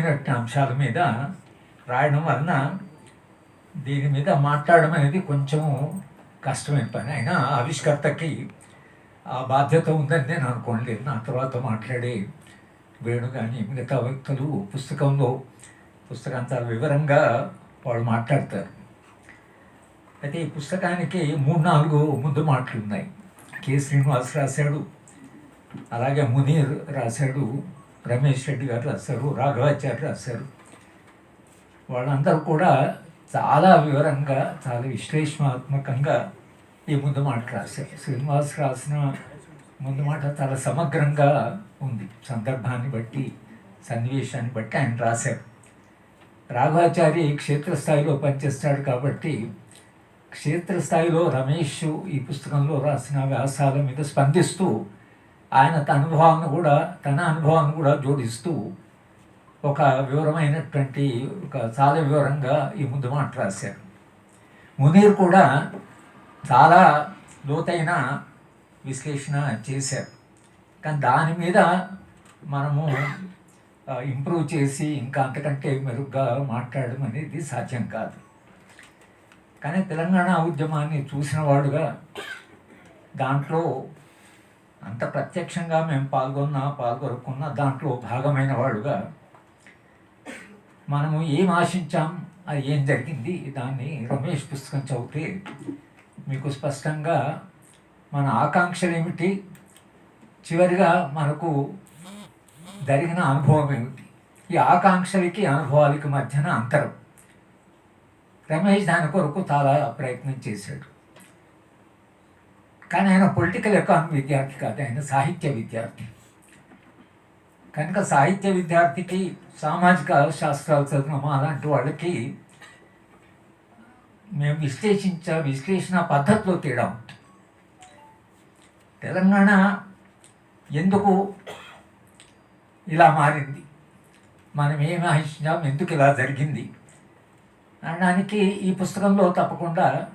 ముఖ్యమైనటువంటి అంశాల మీద రాయడం వలన దీని మీద మాట్లాడడం అనేది కొంచెము కష్టమైన పని. అయినా ఆవిష్కర్తకి ఆ బాధ్యత ఉందని నేను అనుకోలేదు. నా తర్వాత మాట్లాడే వేణు కానీ మిగతా వ్యక్తులు పుస్తకంలో పుస్తకం చాలా వివరంగా వాళ్ళు మాట్లాడతారు. అయితే ఈ పుస్తకానికి మూడు నాలుగు ముందు మాటలు ఉన్నాయి కె. శ్రీనివాస్ రాశాడు అలాగే మునీర్ రాశాడు రమేష్ రెడ్డి గారు రాశారు రాఘవాచార్య రాశారు. వాళ్ళందరూ కూడా చాలా వివరంగా చాలా విశ్లేషణాత్మకంగా ఈ ముందు మాట రాశారు. శ్రీనివాస్ రాసిన ముందు మాట చాలా సమగ్రంగా ఉంది. సందర్భాన్ని బట్టి సన్నివేశాన్ని బట్టి ఆయన రాశారు. రాఘవాచారి క్షేత్రస్థాయిలో పనిచేస్తాడు కాబట్టి క్షేత్రస్థాయిలో రమేష్ ఈ పుస్తకంలో రాసిన వ్యాసాల మీద స్పందిస్తూ ఆయన తన అనుభవాన్ని కూడా తన అనుభవాన్ని కూడా జోడిస్తూ ఒక వివరమైనటువంటి ఒక చాలా వివరంగా ఈ ముందు మాట రాశారు మునీర్ కూడా చాలా లోతైన విశ్లేషణ చేశారు కానీ దాని మీద మనము ఇంప్రూవ్ చేసి ఇంకా అంతకంటే మెరుగ్గా మాట్లాడడం అనేది సాధ్యం కాదు. కానీ తెలంగాణ ఉద్యమాన్ని చూసిన వాడుగా దాంట్లో అంత ప్రత్యక్షంగా మేము పాల్గొన్నా పాల్గొనుకున్న దాంట్లో భాగమైన వాడుగా మనము ఏం ఆశించాం అది ఏం జరిగింది దాన్ని రమేష్ పుస్తకం చదివితే మీకు స్పష్టంగా మన ఆకాంక్షలు ఏమిటి? చివరిగా మనకు జరిగిన అనుభవం ఏమిటి? ఈ ఆకాంక్షలకి అనుభవాలకి మధ్యన అంతరం. రమేష్ దాని కొరకు చాలా ప్రయత్నం చేశాడు. కానీ ఆయన పొలిటికల్ ఎకానమీ విద్యార్థి కాదు ఆయన సాహిత్య విద్యార్థి. కనుక సాహిత్య విద్యార్థికి సామాజిక శాస్త్రాలు చదివిన అలాంటి వాళ్ళకి మేము విశ్లేషించ విశ్లేషణ పద్ధతిలో తేడా ఉంటుంది. తెలంగాణ ఎందుకు ఇలా మారింది? మనం ఏమి ఆశించాం ఎందుకు ఇలా జరిగింది? అనడానికి ఈ పుస్తకంలో తప్పకుండా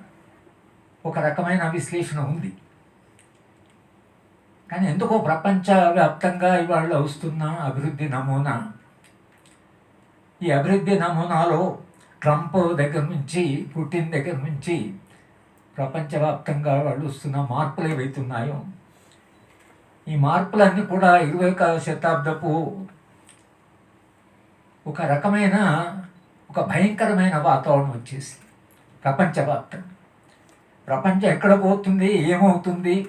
ఒక రకమైన విశ్లేషణ ఉంది. కానీ ఎందుకో ప్రపంచవ్యాప్తంగా ఇవాళ వస్తున్న అభివృద్ధి నమూనా. ఈ అభివృద్ధి నమూనాలో ట్రంప్ దగ్గర నుంచి పుటిన్ దగ్గర నుంచి ప్రపంచవ్యాప్తంగా వాళ్ళు వస్తున్న మార్పులు ఏవైతున్నాయో ఈ మార్పులన్నీ కూడా ఇరవై శతాబ్దపు ఒక రకమైన ఒక భయంకరమైన వాతావరణం వచ్చేసి ప్రపంచవ్యాప్తంగా. ప్రపంచం ఎక్కడ పోతుంది ఏమవుతుంది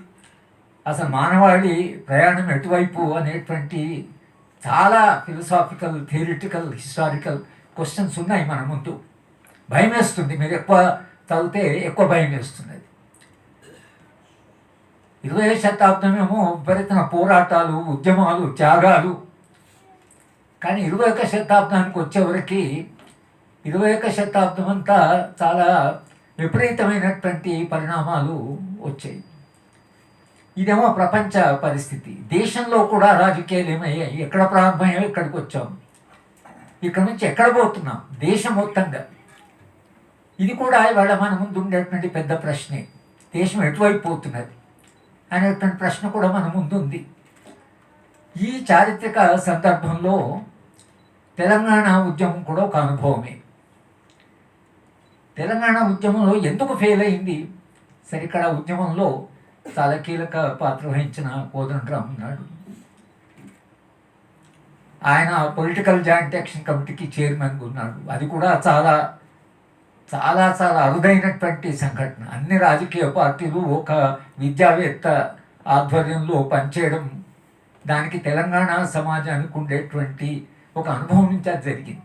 అసలు మానవాళి ప్రయాణం ఎటువైపు అనేటువంటి చాలా ఫిలసాఫికల్ థియరిటికల్ హిస్టారికల్ క్వశ్చన్స్ ఉన్నాయి మన ముందు. భయం వేస్తుంది. మీరు ఎక్కువ చదివితే ఎక్కువ భయం వేస్తున్నది. ఇరవై శతాబ్దమేమో విపరీతమైన పోరాటాలు ఉద్యమాలు త్యాగాలు. కానీ ఇరవై ఒక శతాబ్దానికి వచ్చేవరకు ఇరవై ఒక శతాబ్దం అంతా చాలా విపరీతమైనటువంటి పరిణామాలు వచ్చాయి. ఇదేమో ప్రపంచ పరిస్థితి. దేశంలో కూడా రాజకీయాలు ఏమయ్యాయి ఎక్కడ ప్రారంభమయ్యాయో ఇక్కడికి వచ్చాం. ఇక్కడ నుంచి ఎక్కడ పోతున్నాం? దేశం మొత్తంగా. ఇది కూడా ఇవాళ మన ముందు ఉండేటువంటి పెద్ద ప్రశ్నే. దేశం ఎటువైపు పోతున్నది? అనేటువంటి ప్రశ్న కూడా మన ముందు ఉంది. ఈ చారిత్రక సందర్భంలో తెలంగాణ ఉద్యమం కూడా ఒక అనుభవమే. తెలంగాణ ఉద్యమంలో ఎందుకు ఫెయిల్ అయింది? సరిక్కడ ఉద్యమంలో తలకీలక పాత్ర వహించిన కోదండరామ్ ఉన్నాడు ఆయన పొలిటికల్ జాయింట్ యాక్షన్ కమిటీకి చైర్మన్గా ఉన్నాడు. అది కూడా చాలా చాలా చాలా అరుదైనటువంటి సంఘటన. అన్ని రాజకీయ పార్టీలు ఒక విద్యావేత్త ఆధ్వర్యంలో పనిచేయడం దానికి తెలంగాణ సమాజానికి ఉండేటువంటి ఒక అనుభవం నుంచి అది జరిగింది.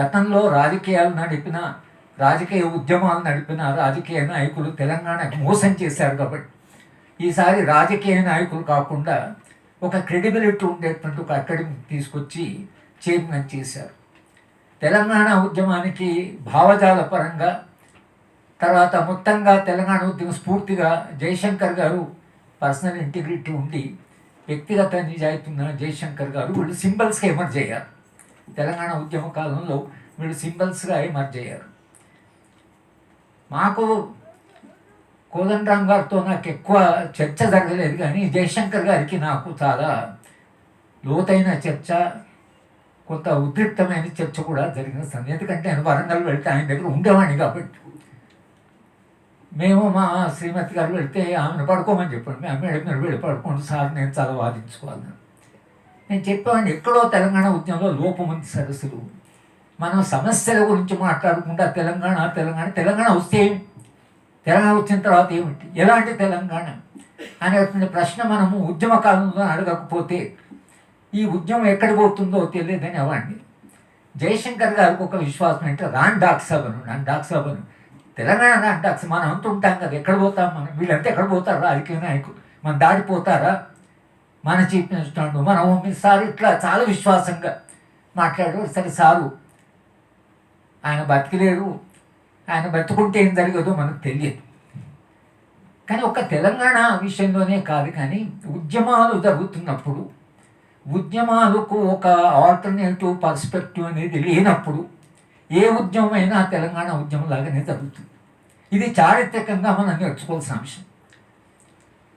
గతంలో రాజకీయాలు నడిపిన రాజకీయ ఉద్యమాలు నడిపిన రాజకీయ నాయకులు తెలంగాణకి మోసం చేశారు కాబట్టి ఈసారి రాజకీయ నాయకులు కాకుండా ఒక క్రెడిబిలిటీ ఉండేటువంటి ఒక అకాడమీ తీసుకొచ్చి చైర్మన్ చేశారు. తెలంగాణ ఉద్యమానికి భావజాల పరంగా తర్వాత మొత్తంగా తెలంగాణ ఉద్యమం స్ఫూర్తిగా జయశంకర్ గారు పర్సనల్ ఇంటిగ్రిటీ ఉండి వ్యక్తిగత నిజాయితీ ఉన్న జయశంకర్ గారు వీళ్ళు సింబల్స్గా ఎమర్జ్ అయ్యారు. తెలంగాణ ఉద్యమ కాలంలో వీళ్ళు సింబల్స్గా ఎమర్జ్ అయ్యారు. మాకు కోదండరామ్ గారితో నాకు ఎక్కువ చర్చ జరగలేదు కానీ జయశంకర్ గారికి నాకు చాలా లోతైన చర్చ కొంత ఉద్రిక్తమైన చర్చ కూడా జరిగిన సంది ఎందుకంటే నేను వరంగల్ వెళ్తే ఆయన దగ్గర ఉండేవాడిని కాబట్టి. మేము మా శ్రీమతి గారు వెళ్తే ఆమెను పడుకోమని చెప్పాను మేము మేడం మీరు వెళ్ళి పడుకోండి సార్ నేను చాలా వాదించుకోవాలని నేను చెప్పేవాడిని ఎక్కడో తెలంగాణ ఉద్యమంలో లోపం ఉంది సరస్సులు. మనం సమస్యల గురించి మాట్లాడకుండా తెలంగాణ తెలంగాణ తెలంగాణ వస్తే ఏమి? తెలంగాణ వచ్చిన తర్వాత ఏమిటి? ఎలాంటి తెలంగాణ? అనేటువంటి ప్రశ్న మనము ఉద్యమ కాలంలో అడగకపోతే ఈ ఉద్యమం ఎక్కడ పోతుందో తెలియదని అవ్వండి. జయశంకర్ గారికి ఒక విశ్వాసం అంటే రాన్ డాక్ సభను నన్ను డాక్ సభను. తెలంగాణ రాన్ డాక్స్ మనం అంత ఉంటాం కదా ఎక్కడ పోతాం మనం? వీళ్ళంతా ఎక్కడ పోతారు? రాజకీయ నాయకులు. మనం దాడిపోతారా మన చీఫ్ మినిస్టర్ మన హోమ్ సార్ ఇట్లా చాలా విశ్వాసంగా మాట్లాడారు. సరే సారు ఆయన బతికిలేరు. ఆయన బతుకుంటే ఏం జరిగేదో మనకు తెలియదు. కానీ ఒక తెలంగాణ విషయంలోనే కాదు కానీ ఉద్యమాలు జరుగుతున్నప్పుడు ఉద్యమాలకు ఒక ఆల్టర్నేటివ్ పర్స్పెక్టివ్ అనేది లేనప్పుడు ఏ ఉద్యమం అయినా తెలంగాణ ఉద్యమం లాగానే జరుగుతుంది. ఇది చారిత్రకంగా మనం నేర్చుకోవాల్సిన అంశం.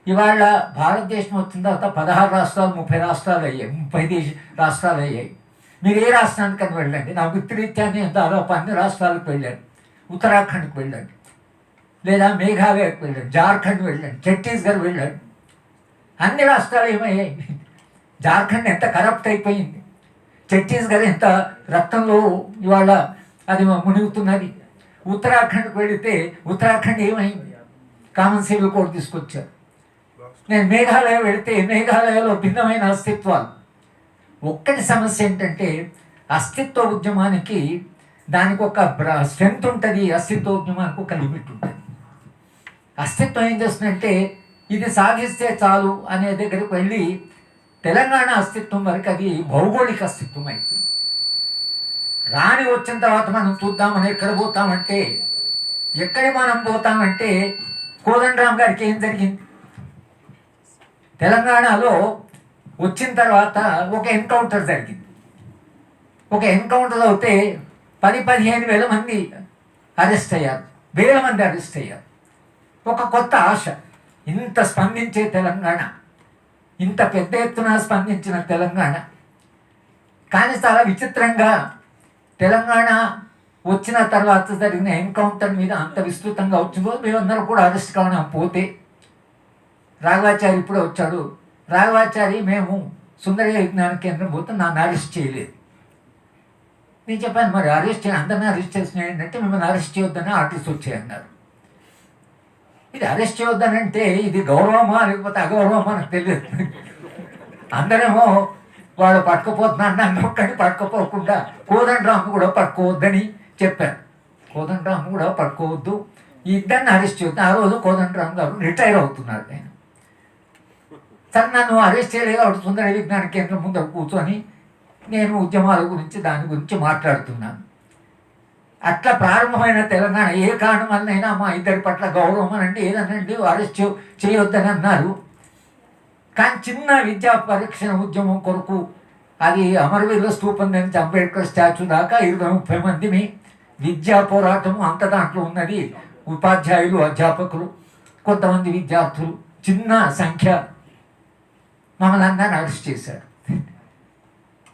ఇవాళ భారతదేశం వచ్చిన తర్వాత పదహారు రాష్ట్రాలు ముప్పై రాష్ట్రాలు అయ్యాయి ముప్పై దేశ రాష్ట్రాలు అయ్యాయి. మీరు ఏ రాష్ట్రానికని వెళ్ళండి. నా వృత్తిరీత్యా నేను దాదాపు అన్ని రాష్ట్రాలకు వెళ్ళాను. ఉత్తరాఖండ్కి వెళ్ళండి. లేదా మేఘాలయకు వెళ్ళండి జార్ఖండ్ వెళ్ళండి ఛత్తీస్గఢ్ వెళ్ళండి. అన్ని రాష్ట్రాలు ఏమయ్యాయి? జార్ఖండ్ ఎంత కరప్ట్ అయిపోయింది? ఛత్తీస్గఢ్ ఎంత రక్తంలో ఇవాళ అది మునుగుతున్నది? ఉత్తరాఖండ్కి వెళితే ఉత్తరాఖండ్ ఏమైంది? కామన్ సివిల్ కోడ్ తీసుకొచ్చారు. నేను మేఘాలయ వెళితే మేఘాలయలో భిన్నమైన అస్తిత్వాలు. ఒక్కటి సమస్య ఏంటంటే అస్తిత్వ ఉద్యమానికి దానికి ఒక స్ట్రెంగ్త్ ఉంటుంది అస్తిత్వ ఒక లిమిట్ ఉంటుంది. అస్తిత్వం ఏం చేస్తుందంటే ఇది సాధిస్తే చాలు అనే దగ్గరికి వెళ్ళి తెలంగాణ అస్తిత్వం వరకు అది భౌగోళిక అస్తిత్వం అయిపోయింది. రాని వచ్చిన తర్వాత మనం చూద్దామని ఎక్కడ పోతామంటే ఎక్కడి మనం పోతామంటే కోదండరామ్ గారికి ఏం జరిగింది? తెలంగాణలో వచ్చిన తర్వాత ఒక ఎన్కౌంటర్ జరిగింది. ఒక ఎన్కౌంటర్ అవుతే పది పదిహేను వేల మంది అరెస్ట్ అయ్యారు. వేల మంది అరెస్ట్ అయ్యారు. ఒక కొత్త ఆశ. ఇంత స్పందించే తెలంగాణ. ఇంత పెద్ద ఎత్తున స్పందించిన తెలంగాణ. కానీ చాలా విచిత్రంగా తెలంగాణ వచ్చిన తర్వాత జరిగిన ఎన్కౌంటర్ మీద అంత విస్తృతంగా వచ్చిందో మేమందరం కూడా అరెస్ట్ కావడం పోతే రాఘవాచారి ఇప్పుడే వచ్చాడు. రాఘవాచారి మేము సుందరయ్య విజ్ఞాన కేంద్రం పోతే నన్ను అరెస్ట్ చేయలేదు. నేను చెప్పాను మరి అరెస్ట్ అందరినీ అరెస్ట్ చేసిన ఏంటంటే మిమ్మల్ని అరెస్ట్ చేయొద్దని ఆర్టిస్ట్ వచ్చాయన్నారు ఇది అరెస్ట్ చేయొద్దనంటే ఇది గౌరవమా లేకపోతే అగౌరవమా నాకు తెలియదు. అందరేమో వాడు పట్టుకుపోతున్నాడు నన్ను ఒక్కడిని పట్టుకుపోకుండా కోదండరామ్ కూడా పట్టుకోవద్దని చెప్పారు. కోదండరామ్ కూడా పట్టుకోవద్దు. ఇద్దరిని అరెస్ట్ చేయొద్దు. ఆ రోజు కోదండరాము గారు రిటైర్ అవుతున్నారు ఆయన. సరే నన్ను అరెస్ట్ చేయలేదు. కాబట్టి సుందర విజ్ఞాన కేంద్రం ముందు కూర్చొని నేను ఉద్యమాల గురించి దాని గురించి మాట్లాడుతున్నాను అట్లా ప్రారంభమైన తెలంగాణ ఏ కారణం వల్లైనా మా ఇద్దరి పట్ల గౌరవం అనండి ఏదనండి అరెస్ట్ చేయొద్దని అన్నారు. కానీ చిన్న విద్యా పరీక్షణ ఉద్యమం కొరకు అది అమరవీరుల స్థూపం నుంచి అంబేద్కర్ స్టాచ్యూ దాకా ఇరవై ముప్పై మందిని విద్యా పోరాటం అంత దాంట్లో ఉన్నది ఉపాధ్యాయులు అధ్యాపకులు కొంతమంది విద్యార్థులు చిన్న సంఖ్య మమ్మల్ని అందరిని అరెస్ట్ చేశారు.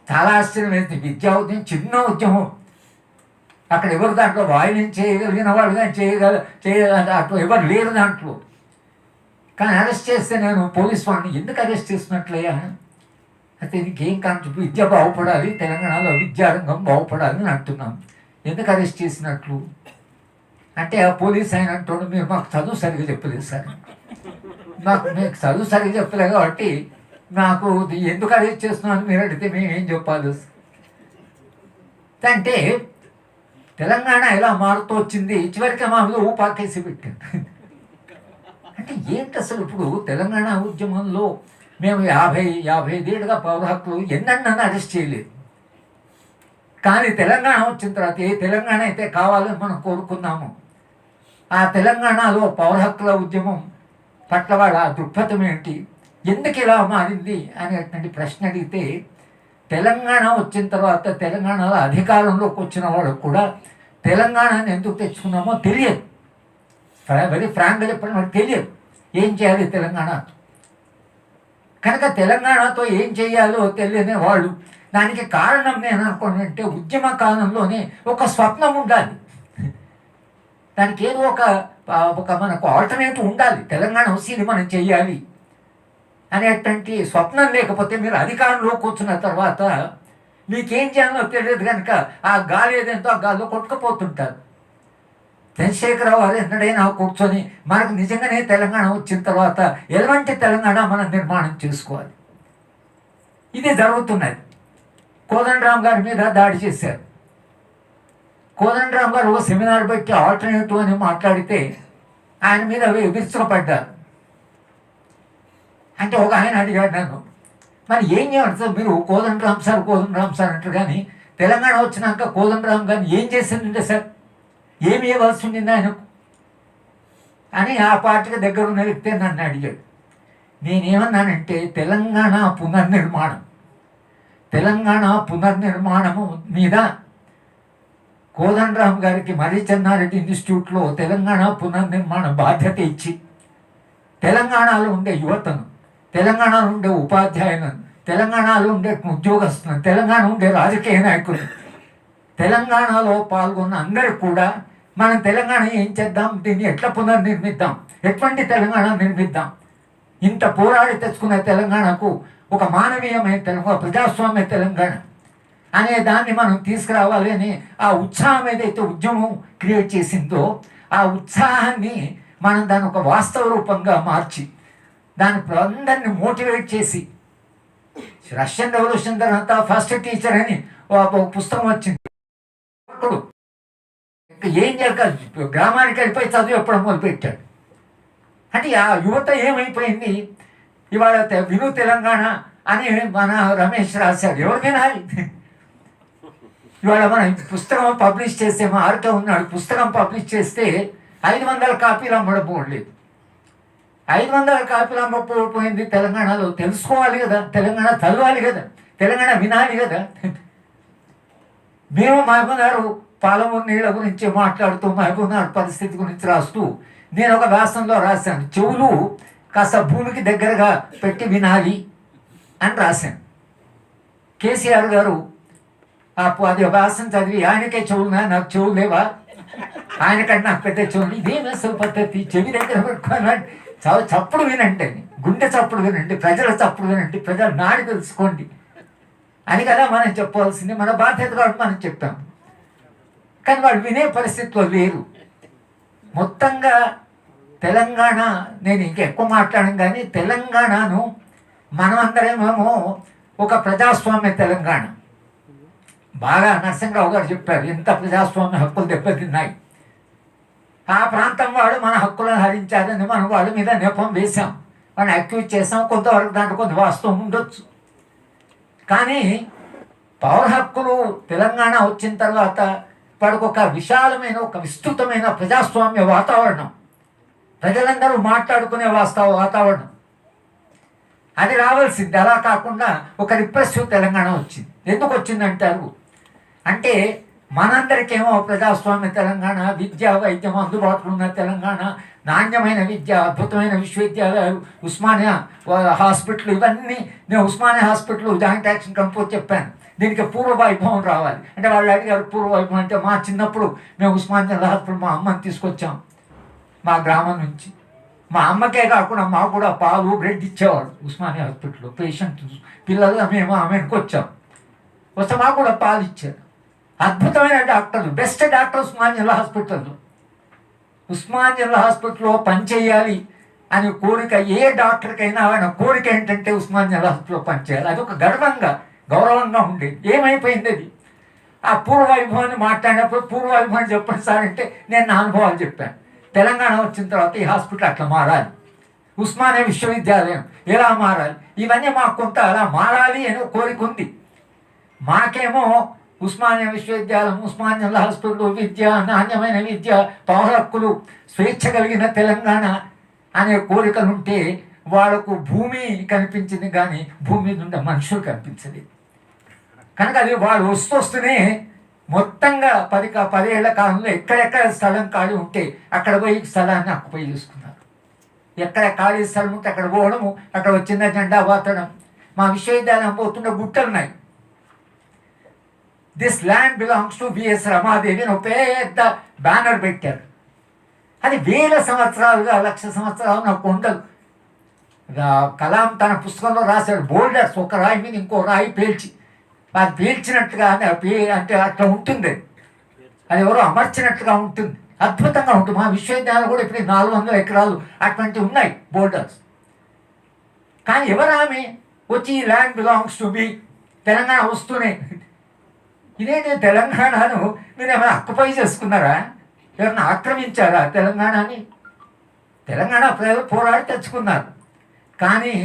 చాలా ఆశ్చర్యం విద్యా ఉద్యమం చిన్న ఉద్యమం. అక్కడ ఎవరు దాంట్లో వాయిలిన్ చేయగలిగిన వాళ్ళు కానీ చేయగల చేయగల దాంట్లో ఎవరు లేరు దాంట్లో. కానీ అరెస్ట్ చేస్తే నేను పోలీస్ వాడిని ఎందుకు అరెస్ట్ చేసినట్లయ్యా అయితే ఇంకేం కాదు విద్య బాగుపడాలి తెలంగాణలో విద్యారంగం బాగుపడాలి అని అంటున్నాం ఎందుకు అరెస్ట్ చేసినట్లు? అంటే ఆ పోలీస్ ఆయన అంటాడు మీరు మాకు చదువు సరిగ్గా చెప్పలేదు సార్. నాకు మీకు చదువు సరిగ్గా చెప్పలేదు కాబట్టి నాకు ఎందుకు అరెస్ట్ చేస్తున్నాను మీరు అడిగితే మేము ఏం చెప్పాలి? అంటే తెలంగాణ ఎలా మారుతూ వచ్చింది? చివరికి మా మీద ఊపాకేసి పెట్టారు అంటే ఏంటి అసలు ఇప్పుడు తెలంగాణ ఉద్యమంలో మేము యాభై యాభై ఐదేళ్ళుగా పౌర హక్కులు ఎన్నన్నా అరెస్ట్ చేయలేదు. కానీ తెలంగాణ వచ్చిన తర్వాత ఏ తెలంగాణ అయితే కావాలని మనం కోరుకున్నాము ఆ తెలంగాణలో పౌర హక్కుల ఉద్యమం పట్ల వాళ్ళ దృక్పథం ఏంటి? ఎందుకు ఇలా మారింది అనేటువంటి ప్రశ్న అడిగితే తెలంగాణ వచ్చిన తర్వాత తెలంగాణలో అధికారంలోకి వచ్చిన వాళ్ళకు కూడా తెలంగాణని ఎందుకు తెచ్చుకున్నామో తెలియదు. వెరీ ఫ్రాంక్గా చెప్పడం వాళ్ళకి తెలియదు. ఏం చేయాలి తెలంగాణ? కనుక తెలంగాణతో ఏం చేయాలో తెలియని వాళ్ళు దానికి కారణం నేను అనుకోనంటే ఉద్యమ కాలంలోనే ఒక స్వప్నం ఉండాలి. దానికి ఏదో ఒక ఒక మనకు ఆల్టర్నేటివ్ ఉండాలి. తెలంగాణ వసీని మనం చేయాలి అనేటువంటి స్వప్నం లేకపోతే మీరు అధికారంలో కూర్చున్న తర్వాత మీకేం చేయాలో తెలియదు కనుక ఆ గాలి ఏదేంతో ఆ గాలిలో కొట్టుకుపోతుంటారు. చంద్రశేఖరరావు గారు ఎన్నడైనా కూర్చొని మనకు నిజంగానే తెలంగాణ వచ్చిన తర్వాత ఎలాంటి తెలంగాణ మనం నిర్మాణం చేసుకోవాలి? ఇది జరుగుతున్నది. కోదండరామ్ గారి మీద దాడి చేశారు. కోదండరామ్ గారు ఓ సెమినార్ పెట్టి ఆల్టర్నేటివ్ అని మాట్లాడితే ఆయన మీద విరుచుకపడ్డారు. అంటే ఒక ఆయన అడిగాడు నన్ను మరి ఏం చేయాలి సార్ మీరు? కోదండరామ్ సార్ కోదండరామ్ సార్ అంటారు కానీ తెలంగాణ వచ్చినాక కోదండరామ్ గారిని ఏం చేసిందంటే సార్ ఏమి ఇవ్వాల్సి ఉండింది ఆయనకు? అని ఆ పార్టీకి దగ్గర ఉన్న వ్యక్తి నన్ను అడిగాడు. నేనేమన్నానంటే తెలంగాణ పునర్నిర్మాణం తెలంగాణ పునర్నిర్మాణము మీద కోదండరామ్ గారికి మర్రి చెన్నారెడ్డి ఇన్స్టిట్యూట్లో తెలంగాణ పునర్నిర్మాణ బాధ్యత ఇచ్చి తెలంగాణలో ఉండే యువతను తెలంగాణలో ఉండే ఉపాధ్యాయులను తెలంగాణలో ఉండే ఉద్యోగస్తులను తెలంగాణ ఉండే రాజకీయ నాయకులు తెలంగాణలో పాల్గొన్న అందరికి కూడా మనం తెలంగాణ ఏం చేద్దాం? దీన్ని ఎట్లా పునర్నిర్మిద్దాం? ఎటువంటి తెలంగాణ నిర్మిద్దాం? ఇంత పోరాడి తెచ్చుకున్న తెలంగాణకు ఒక మానవీయమైన తెలంగాణ ప్రజాస్వామ్య తెలంగాణ అనే దాన్ని మనం తీసుకురావాలి అని ఆ ఉత్సాహం ఏదైతే ఉద్యమం క్రియేట్ చేసిందో ఆ ఉత్సాహాన్ని మనం దాని ఒక వాస్తవ రూపంగా మార్చి దాని అందరిని మోటివేట్ చేసి రష్యన్ రెవల్యూషన్ తర్వాత ఫస్ట్ టీచర్ అని ఒక పుస్తకం వచ్చింది. ఏం చేయక గ్రామానికి వెళ్ళిపోయి చదువు ఎప్పుడు మొదలుపెట్టాడు. అంటే ఆ యువత ఏమైపోయింది? ఇవాళ విను తెలంగాణ అని మన రమేష్ రాశాడు. ఎవరు వినాలి? ఇవాళ మనం పుస్తకం పబ్లిష్ చేస్తే మా ఆరుతో ఉన్నాడు. పుస్తకం పబ్లిష్ చేస్తే ఐదు వందల కాపీలు అమ్మడపోలేదు ఐదు వందల కాపీలు అమ్మకపోయింది తెలంగాణలో. తెలుసుకోవాలి కదా. తెలంగాణ చదవాలి కదా. తెలంగాణ వినాలి కదా. మేము మహబూబ్నగర్ పాలమూరు నీళ్ళ గురించి మాట్లాడుతూ మహబూబ్నగర్ పరిస్థితి గురించి రాస్తూ నేను ఒక వ్యాసంలో రాశాను. చెవులు కాస్త భూమికి దగ్గరగా పెట్టి వినాలి అని రాశాను. కేసీఆర్ గారు అది వ్యాసం చదివి ఆయనకే చెవులునా? నాకు చెవులు లేవా? ఆయనకంటే నాకు పెద్ద చెవులు ఇదేం అసలు పద్ధతి? చెవి దగ్గర పెట్టుకోవాలంటే చప్పుడు వినండి. గుండె చప్పుడు వినండి. ప్రజల చప్పుడు వినండి. ప్రజల నాడి తెలుసుకోండి. అని కదా మనం చెప్పవలసింది. మన బాధ్యత కాబట్టి మనం చెప్పాం కానీ వాళ్ళు వినే పరిస్థితిలో లేరు మొత్తంగా తెలంగాణ నేను ఇంకా ఎక్కువ మాట్లాడను కానీ తెలంగాణను మనమందరమేమో ఒక ప్రజాస్వామ్య తెలంగాణ. బాగా నరసింహరావు గారు చెప్పారు ఎంత ప్రజాస్వామ్య హక్కులు దెబ్బతిన్నాయి. ఆ ప్రాంతం వాడు మన హక్కులను హరించారని మనం వాళ్ళ మీద నెపం వేశాం. మనం అక్యూజ్ చేసాం కొంతవరకు దాంట్లో కొంత వాస్తవం ఉండొచ్చు. కానీ పౌర హక్కులు తెలంగాణ వచ్చిన తర్వాత వాడికి ఒక విశాలమైన ఒక విస్తృతమైన ప్రజాస్వామ్య వాతావరణం. ప్రజలందరూ మాట్లాడుకునే వాస్తవ వాతావరణం. అది రావాల్సింది. అలా కాకుండా ఒక రిప్రెసివ్ తెలంగాణ వచ్చింది. ఎందుకు వచ్చిందంటారు అంటే మనందరికేమో ప్రజాస్వామ్య తెలంగాణ విద్య వైద్యం అందుబాటులో ఉన్న తెలంగాణ నాణ్యమైన విద్య అద్భుతమైన విశ్వవిద్యాలయాలు ఉస్మానియా హాస్పిటల్ ఇవన్నీ నేను Osmania hospital joint action compose చెప్పాను. దీనికి పూర్వ వైభవం రావాలి. అంటే వాళ్ళు అడిగారు పూర్వ వైభవం అంటే మా చిన్నప్పుడు మేము ఉస్మానియా హాస్పిటల్ మా అమ్మని తీసుకొచ్చాం. మా గ్రామం నుంచి. మా అమ్మకే కాకుండా మాకు కూడా పాలు బ్రెడ్ ఇచ్చేవాడు ఉస్మానియా హాస్పిటల్లో. పేషెంట్ పిల్లలు మేము ఆమెకు వచ్చాం వస్తే మాకు కూడా పాలు ఇచ్చారు. అద్భుతమైన డాక్టర్లు బెస్ట్ డాక్టర్ ఉస్మానియా హాస్పిటల్లో జిల్లా హాస్పిటల్లో పనిచేయాలి అని కోరిక ఏ డాక్టర్కైనా ఆయన కోరిక ఏంటంటే ఉస్మానియా హాస్పిటల్లో పనిచేయాలి. అది ఒక గర్వంగా గౌరవంగా ఉండేది ఏమైపోయింది అది? ఆ పూర్వ వైభవాన్ని మాట్లాడినప్పుడు పూర్వ వైభవాన్ని చెప్పండి సార్ అంటే నేను నా అనుభవాలు చెప్పాను. తెలంగాణ వచ్చిన తర్వాత ఈ హాస్పిటల్ అట్లా మారాలి. ఉస్మానియా విశ్వవిద్యాలయం ఎలా మారాలి? ఇవన్నీ మాకు కొంత అలా మారాలి అని కోరిక ఉంది. మాకేమో ఉస్మానియా విశ్వవిద్యాలయం ఉస్మానియా హాస్పిటల్ విద్య నాణ్యమైన విద్య పౌరక్కులు స్వేచ్ఛ కలిగిన తెలంగాణ అనే కోరికలుంటే వాళ్ళకు భూమి కనిపించింది కానీ భూమి మీద ఉండే మనుషులు కనిపించలేదు. కనుక అది వాళ్ళు వస్తూ వస్తూనే మొత్తంగా పది పదేళ్ళ కాలంలో ఎక్కడెక్కడ స్థలం ఖాళీ ఉంటే అక్కడ పోయి స్థలాన్ని అక్కుపోయి చేసుకున్నారు. ఎక్కడ ఖాళీ స్థలం ఉంటే అక్కడ పోవడము అక్కడ వచ్చిన జెండా పాతడం మా విశ్వవిద్యాలయం పోతుండే గుట్టలు ఉన్నాయి this land belongs to V S Ramadevi అని ఒక పెద్ద బ్యానర్ పెట్టారు. అది వేల సంవత్సరాలుగా లక్ష సంవత్సరాలు నాకు ఉండదు కలాం తన పుస్తకంలో రాశాడు బోల్డర్స్ ఒక రాయి మీద ఇంకో రాయి పేల్చి. అది పేల్చినట్టుగా అని పే అంటే అట్లా ఉంటుంది. అది. ఎవరో అమర్చినట్టుగా ఉంటుంది. అద్భుతంగా ఉంటుంది. మా విశ్వవిద్యాలయం కూడా ఇప్పుడు నాలుగు వందల ఎకరాలు అటువంటివి ఉన్నాయి బోల్డర్స్. కానీ ఎవరు ఆమె వచ్చి ఈ land belongs to be Telangana వస్తూనే ఇదేనే తెలంగాణను మీరు ఏమైనా అక్కుపై చేసుకున్నారా? ఎవరైనా ఆక్రమించారా తెలంగాణని తెలంగాణ ప్రజలు పోరాడి తెచ్చుకున్నారు. కానీ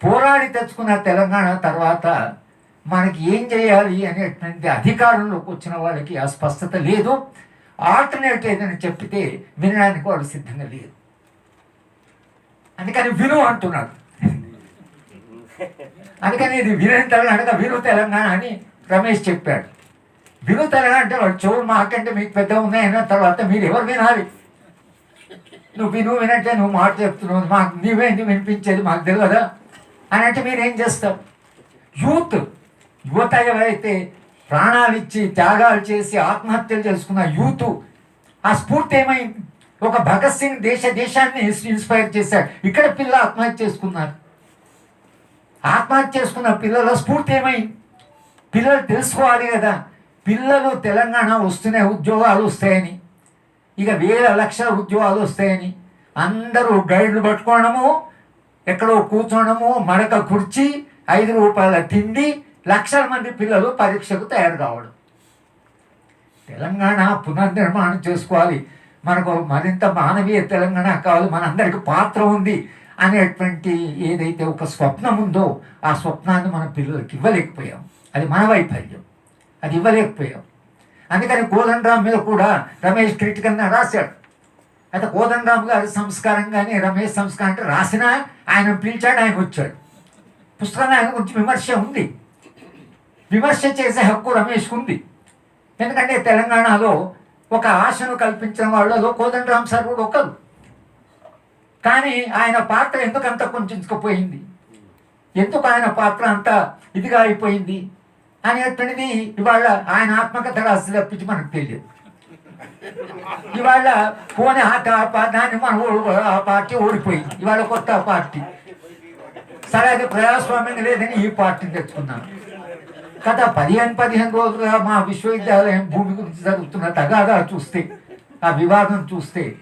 పోరాడి తెచ్చుకున్న తెలంగాణ తర్వాత మనకి ఏం చేయాలి అనేటువంటి అధికారంలోకి వచ్చిన వాళ్ళకి ఆ స్పష్టత లేదు. ఆల్టర్నేట్ ఏదైనా చెప్పితే వినడానికి వాళ్ళు సిద్ధంగా లేదు అందుకని విను అంటున్నాడు. అందుకని ఇది వినని తెలంగాణ విను తెలంగాణ అని రమేష్ చెప్పాడు. విను అంటే వాడు చెవులు మాకంటే మీకు పెద్ద ఉన్నాయన్న తర్వాత మీరు ఎవరు వినాలి? నువ్వు విను వినంటే నువ్వు మాట చెప్తున్నావు. మాకు నీవేంటి వినిపించేది? మాకు తెలియదా అని అంటే మీరేం ఏం చేస్తారు? యూత్ యువత ఎవరైతే ప్రాణాలు ఇచ్చి త్యాగాలు చేసి ఆత్మహత్యలు చేసుకున్న యూత్ ఆ స్ఫూర్తి ఏమైంది? ఒక భగత్ సింగ్ దేశ దేశాన్ని ఇన్స్పైర్ చేశాడు. ఇక్కడ పిల్ల ఆత్మహత్య చేసుకున్నారు. ఆత్మహత్య చేసుకున్న పిల్లల స్ఫూర్తి ఏమైంది? పిల్లలు తెలుసుకోవాలి కదా. పిల్లలు తెలంగాణ వస్తూనే ఉద్యోగాలు వస్తాయని ఇక వేల లక్షల ఉద్యోగాలు వస్తాయని అందరూ గైడ్లు పట్టుకోవడము ఎక్కడో కూర్చోవడము మడక కుర్చి ఐదు రూపాయల తిండి లక్షల మంది పిల్లలు పరీక్షకు తయారు కావడం. తెలంగాణ పునర్నిర్మాణం చేసుకోవాలి. మనకు మరింత మానవీయ తెలంగాణ కావాలి మనందరికీ పాత్ర ఉంది అనేటువంటి ఏదైతే ఒక స్వప్నం ఉందో ఆ స్వప్నాన్ని మన పిల్లలకి ఇవ్వలేకపోయాం. అది మన వైఫల్యం. అది ఇవ్వలేకపోయాం. అందుకని కోదండరామ్ మీద కూడా రమేష్ క్రిటికల్గా రాశాడు. అయితే కోదండరామ్ గారి సంస్కారంగానే రమేష్ సంస్కారం అంటే రాసినా ఆయన పిలిచాడు ఆయన వచ్చాడు. పుస్తకంలో ఆయన గురించి విమర్శ ఉంది. విమర్శ చేసే హక్కు రమేష్కు ఉంది. ఎందుకంటే తెలంగాణలో ఒక ఆశను కల్పించిన వాళ్ళలో కోదండరామ్ సార్ కూడా ఒకరు. కానీ ఆయన పాత్ర ఎందుకంత అంత ఎందుకు ఆయన పాత్ర అంత ఇదిగా అయిపోయింది? అనేటువంటిది ఇవాళ ఆయన ఆత్మకథ రాసి తప్పించి మనకు తెలియదు. ఇవాళ పోనీ ఆ దాన్ని మనం ఓ- ఆ పార్టీ ఓడిపోయింది. ఇవాళ కొత్త పార్టీ. సరే అది ప్రజాస్వామ్యం లేదని ఈ పార్టీని తెచ్చుకున్నాను. గత పదిహేను పదిహేను రోజులుగా మా విశ్వవిద్యాలయం భూమి గురించి జరుగుతున్న తగాదా చూస్తే ఆ వివాదం చూస్తే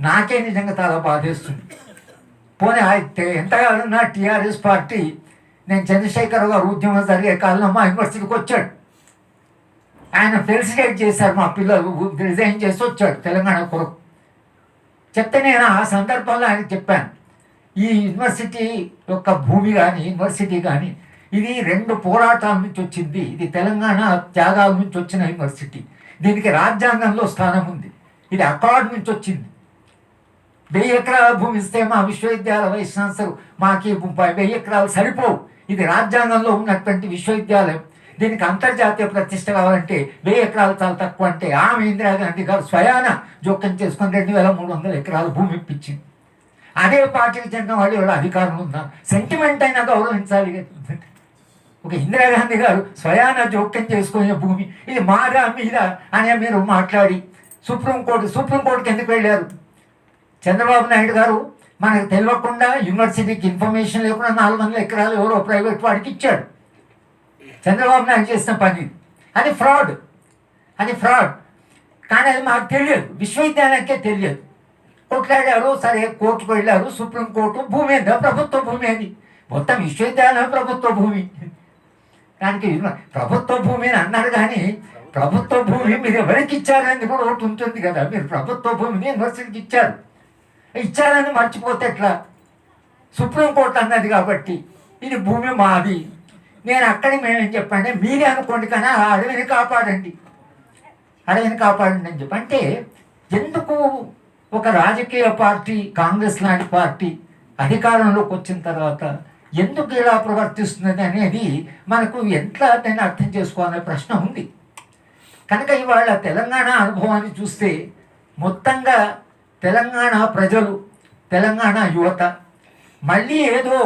నాకే నిజంగా చాలా బాధేస్తుంది. పోనీ అయితే ఎంతగానన్నా టీఆర్ఎస్ పార్టీ నేను చంద్రశేఖర్ గారు ఉద్యమం జరిగే కాలంలో మా యూనివర్సిటీకి వచ్చాడు. ఆయన ఫెలిసిటేట్ చేశారు మా పిల్లలు రిజైన్ చేసి వచ్చాడు తెలంగాణ కొరకు. చెప్తే నేను ఆ సందర్భంలో ఆయన చెప్పాను. ఈ యూనివర్సిటీ యొక్క భూమి కానీ యూనివర్సిటీ కానీ ఇది రెండు పోరాటాల నుంచి వచ్చింది. ఇది తెలంగాణ త్యాగాల నుంచి వచ్చిన యూనివర్సిటీ దీనికి రాజ్యాంగంలో స్థానం ఉంది. ఇది అకార్డ్ నుంచి వచ్చింది. వెయ్యి ఎకరాల భూమి ఇస్తే మా విశ్వవిద్యాలయ వైస్ ఛాన్సలర్ మాకు వెయ్యి ఎకరాలు సరిపోవు. ఇది రాజ్యాంగంలో ఉన్నటువంటి విశ్వవిద్యాలయం. దీనికి అంతర్జాతీయ ప్రతిష్ట కావాలంటే వెయ్యి ఎకరాలు చాలా తక్కువ అంటే ఆమె ఇందిరాగాంధీ గారు స్వయాన జోక్యం చేసుకుని రెండు వేల మూడు వందల ఎకరాలు భూమి ఇప్పించింది. అదే పార్టీకి చెందిన వాళ్ళు ఇవాళ అధికారంలో ఉన్నారు. సెంటిమెంట్ అయినా గౌరవించాలి ఒక ఇందిరాగాంధీ గారు స్వయాన జోక్యం చేసుకునే భూమి. ఇది మాదా మీద అనే మీరు మాట్లాడి సుప్రీంకోర్టు సుప్రీంకోర్టుకి ఎందుకు వెళ్ళారు? చంద్రబాబు నాయుడు గారు మనకు తెలియకుండా యూనివర్సిటీకి ఇన్ఫర్మేషన్ లేకుండా నాలుగు వందల ఎకరాలు ఎవరో ప్రైవేట్ వాడికి ఇచ్చాడు. చంద్రబాబు నాయుడు చేసిన పని అది ఫ్రాడ్. అది ఫ్రాడ్. కానీ అది మాకు తెలియదు. విశ్వవిద్యాలయానికే తెలియదు. కొట్లాడారు సరే కోర్టుకు వెళ్ళారు సుప్రీంకోర్టు భూమి ఏందా? ప్రభుత్వ భూమి అని మొత్తం విశ్వవిద్యాలయం ప్రభుత్వ భూమి. దానికి ప్రభుత్వ భూమి అని అన్నారు కానీ ప్రభుత్వ భూమి మీరు ఎవరికి ఇచ్చారని కూడా ఒకటి ఉంటుంది కదా. మీరు ప్రభుత్వ భూమిని యూనివర్సిటీకి ఇచ్చారు. ఇచ్చారని మర్చిపోతే ఎట్లా? సుప్రీంకోర్టు అన్నది కాబట్టి ఇది భూమి మాది. నేను అక్కడ మేమేం చెప్పండి మీరే అనుకోండి కానీ ఆ అడవిని కాపాడండి. అడవిని కాపాడండి అని చెప్పి అంటే ఎందుకు ఒక రాజకీయ పార్టీ కాంగ్రెస్ లాంటి పార్టీ అధికారంలోకి వచ్చిన తర్వాత ఎందుకు ఇలా ప్రవర్తిస్తున్నది అనేది మనకు ఎట్లా నేను అర్థం చేసుకోవాలనే ప్రశ్న ఉంది. కనుక ఇవాళ తెలంగాణ అనుభవాన్ని చూస్తే మొత్తంగా తెలంగాణ ప్రజలు తెలంగాణ యువత మళ్ళీ ఏదో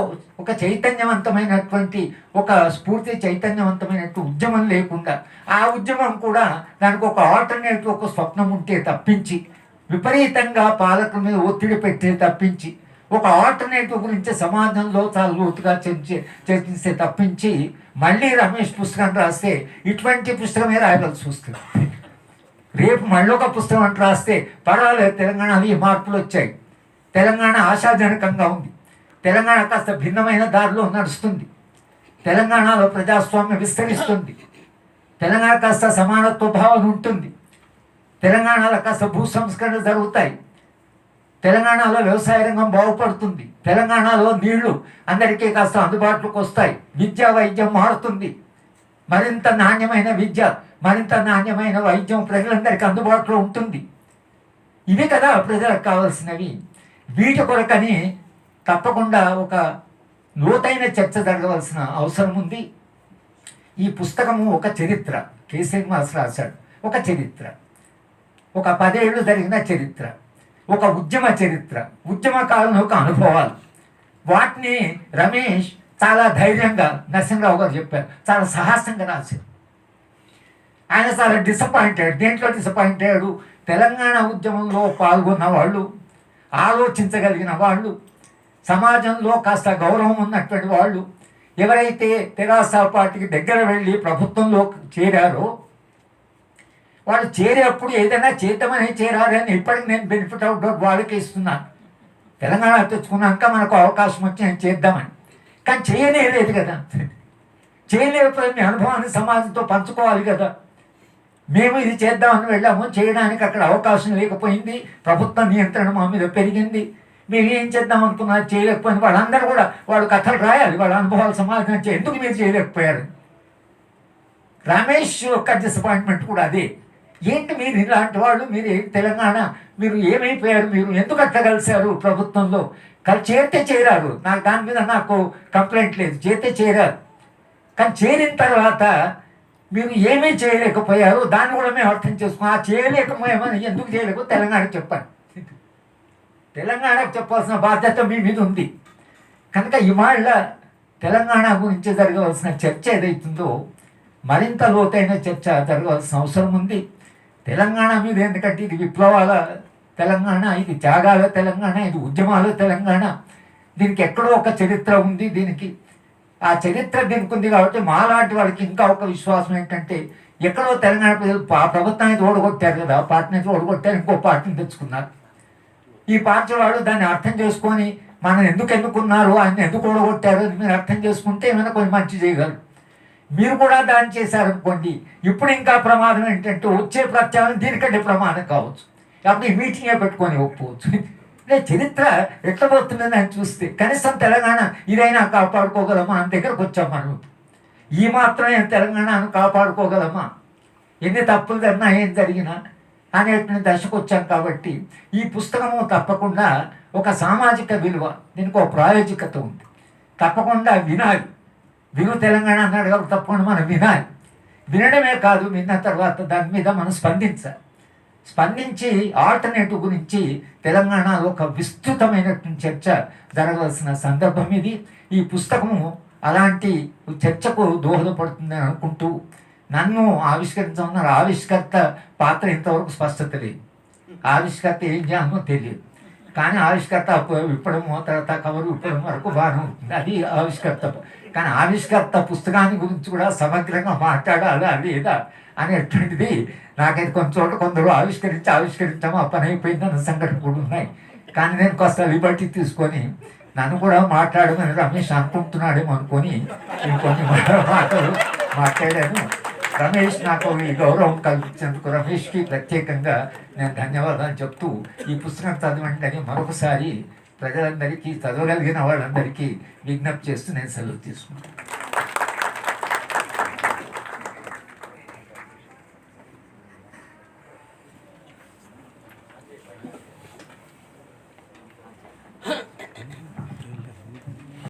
ఒక చైతన్యవంతమైనటువంటి ఒక స్ఫూర్తి చైతన్యవంతమైనటువంటి ఉద్యమం లేకుండా ఆ ఉద్యమం కూడా దానికి ఒక ఆల్టర్నేటివ్ ఒక స్వప్నం ఉంటే తప్పించి విపరీతంగా పాలకుల మీద ఒత్తిడి పెట్టే తప్పించి ఒక ఆల్టర్నేటివ్ గురించి సమాజంలో చాలా లోతుగా చర్చి చర్చిస్తే తప్పించి మళ్ళీ రమేష్ పుస్తకం రాస్తే ఇటువంటి పుస్తకమే రాయవలసి వస్తుంది. రేపు మళ్ళీ ఒక పుస్తకం అంటే రాస్తే పర్వాలేదు తెలంగాణలో ఈ మార్పులు వచ్చాయి. తెలంగాణ ఆశాజనకంగా ఉంది. తెలంగాణ కాస్త భిన్నమైన దారిలో నడుస్తుంది. తెలంగాణలో ప్రజాస్వామ్యం విస్తరిస్తుంది. తెలంగాణ కాస్త సమానత్వ భావన ఉంటుంది. తెలంగాణలో కాస్త భూ సంస్కరణ జరుగుతాయి. తెలంగాణలో వ్యవసాయ రంగం బాగుపడుతుంది. తెలంగాణలో నీళ్ళు అందరికీ కాస్త అందుబాటులోకి వస్తాయి. విద్య వైద్యం మారుతుంది. మరింత నాణ్యమైన విద్య మరింత నాణ్యమైన వైద్యం ప్రజలందరికీ అందుబాటులో ఉంటుంది. ఇవి కదా ప్రజలకు కావాల్సినవి. వీటి కొరకని తప్పకుండా ఒక లోతైన చర్చ జరగవలసిన అవసరం ఉంది. ఈ పుస్తకము ఒక చరిత్ర. కె. శ్రీనివాస్ రాశాడు. ఒక చరిత్ర. ఒక పదేళ్ళు జరిగిన చరిత్ర. ఒక ఉద్యమ చరిత్ర. ఉద్యమ కాలంలో ఒక అనుభవాలు. వాటిని రమేష్ చాలా ధైర్యంగా నరసింహరావు గారు చెప్పారు. చాలా సాహసంగా రాశారు. ఆయన చాలా డిసప్పాయింటెడ్ దేంట్లో డిసప్పాయింట్ అయ్యాడు తెలంగాణ ఉద్యమంలో పాల్గొన్న వాళ్ళు ఆలోచించగలిగిన వాళ్ళు సమాజంలో కాస్త గౌరవం ఉన్నటువంటి వాళ్ళు ఎవరైతే తెరాస పార్టీకి దగ్గర వెళ్ళి ప్రభుత్వంలో చేరారో వాళ్ళు చేరేటప్పుడు ఏదైనా చేద్దామని చేరారని ఇప్పటికి నేను బెనిఫిట్ అవుట్ వాళ్ళకి ఇస్తున్నాను. తెలంగాణ తెచ్చుకున్నాక మనకు అవకాశం వచ్చి నేను చేద్దామని. కానీ చేయలేదు కదా. చేయలేకపోయింది మీ అనుభవాన్ని సమాజంతో పంచుకోవాలి కదా. మేము ఇది చేద్దామని వెళ్ళాము. చేయడానికి అక్కడ అవకాశం లేకపోయింది. ప్రభుత్వ నియంత్రణ మా మీద పెరిగింది. మేము ఏం చేద్దాం అనుకున్నా చేయలేకపోయింది. వాళ్ళందరూ కూడా వాళ్ళు కథలు రాయాలి. వాళ్ళ అనుభవాలు సమాజం ఎందుకు మీరు చేయలేకపోయారు? రమేష్ యొక్క డిసప్పాయింట్మెంట్ కూడా అదే. ఏంటి మీరు ఇలాంటి వాళ్ళు? మీరు తెలంగాణ మీరు ఏమైపోయారు? మీరు ఎందుకు అట్లా కలిశారు ప్రభుత్వంలో? కానీ చేరితే చేరారు. నాకు దాని మీద నాకు కంప్లైంట్ లేదు. చేరితే చేరారు. కానీ చేరిన తర్వాత మీరు ఏమీ చేయలేకపోయారు. దాన్ని కూడా మేము అర్థం చేసుకున్నాం. ఆ చేయలేకపోయామని ఎందుకు చేయలేక తెలంగాణకు చెప్పాను తెలంగాణకు చెప్పాల్సిన బాధ్యత మీ మీద ఉంది. కనుక ఇవాళ తెలంగాణ గురించి జరగవలసిన చర్చ ఏదైతుందో మరింత లోతైన చర్చ జరగవలసిన అవసరం ఉంది. తెలంగాణ మీద ఎందుకంటే ఇది విప్లవాల తెలంగాణ ఇది త్యాగాల తెలంగాణ ఇది ఉద్యమాల తెలంగాణ. దీనికి ఎక్కడో ఒక చరిత్ర ఉంది దీనికి. ఆ చరిత్ర దీనికి ఉంది కాబట్టి మాలాంటి వాళ్ళకి ఇంకా ఒక విశ్వాసం ఏంటంటే ఎక్కడో తెలంగాణ ప్రజలు పా- ప్రభుత్వాన్ని ఓడగొట్టారు కదా పార్టీ పార్టీని ఓడగొట్టారు ఇంకో పార్టీని తెచ్చుకున్నారు. ఈ పార్టీ వాళ్ళు దాన్ని అర్థం చేసుకొని మనం ఎందుకు ఎన్నుకున్నారు ఆయన ఎందుకు ఓడగొట్టారు అని మీరు అర్థం చేసుకుంటే ఏమైనా కొంచెం మంచి చేయగలరు. మీరు కూడా దాన్ని చేశారనుకోండి ఇప్పుడు ఇంకా ప్రమాదం ఏంటంటే వచ్చే ప్రత్యామ్నాయం దీనికంటే ప్రమాదం కావచ్చు. అప్పుడు ఈ మీటింగే పెట్టుకొని ఒప్పుకోవచ్చు అంటే చరిత్ర ఎట్లా పోతుందని ఆయన చూస్తే కనీసం తెలంగాణ ఇదైనా కాపాడుకోగలమా అని దగ్గరకు వచ్చాం మనం ఈ మాత్రమే తెలంగాణను కాపాడుకోగలమా ఎన్ని తప్పులు జరిగినా ఏం జరిగినా అనేటువంటి దశకు వచ్చాం కాబట్టి ఈ పుస్తకము తప్పకుండా ఒక సామాజిక విలువ దీనికి ఒక ప్రాయోజికత ఉంది తప్పకుండా వినాలి విను తెలంగాణ అన్నాడు కాబట్టి తప్పకుండా మనం వినాలి వినడమే కాదు విన్న తర్వాత దాని మీద మనం స్పందించాలి స్పందించి ఆల్టర్నేటివ్ గురించి తెలంగాణలో ఒక విస్తృతమైనటువంటి చర్చ జరగవలసిన సందర్భం ఇది. ఈ పుస్తకము అలాంటి చర్చకు దోహదపడుతుందని అనుకుంటూ నన్ను ఆవిష్కరించమన్నారు. ఆవిష్కర్త పాత్ర ఇంతవరకు స్పష్టత లేదు. ఆవిష్కర్త ఏం చేయాలో తెలియదు. కానీ ఆవిష్కర్త అప్పు- తర్వాత కవరు విప్పడం వరకు భారం ఉంటుంది అది ఆవిష్కర్త కానీ ఆవిష్కర్త పుస్తకాన్ని గురించి కూడా సమగ్రంగా మాట్లాడాలా? లేదా? అనేటువంటిది నాకైతే కొంత చోట్ల కొందరు ఆవిష్కరించి ఆవిష్కరించామో ఆ పని అయిపోయిందన్న సంఘటన కూడా ఉన్నాయి. కానీ నేను కాస్త లిబర్టీ తీసుకొని నన్ను కూడా మాట్లాడమని రమేష్ అనుకుంటున్నాడేమో అనుకొని కొన్ని మాటలు మాట్లాడాను. రమేష్ నాకు ఈ గౌరవం కల్పించినందుకు రమేష్కి ప్రత్యేకంగా నేను ధన్యవాదాలు చెప్తూ ఈ పుస్తకం చదవండి అని మరొకసారి ప్రజలందరికీ చదవగలిగిన వాళ్ళందరికీ విజ్ఞప్తి చేస్తూ నేను సెలవు తీసుకుంటాను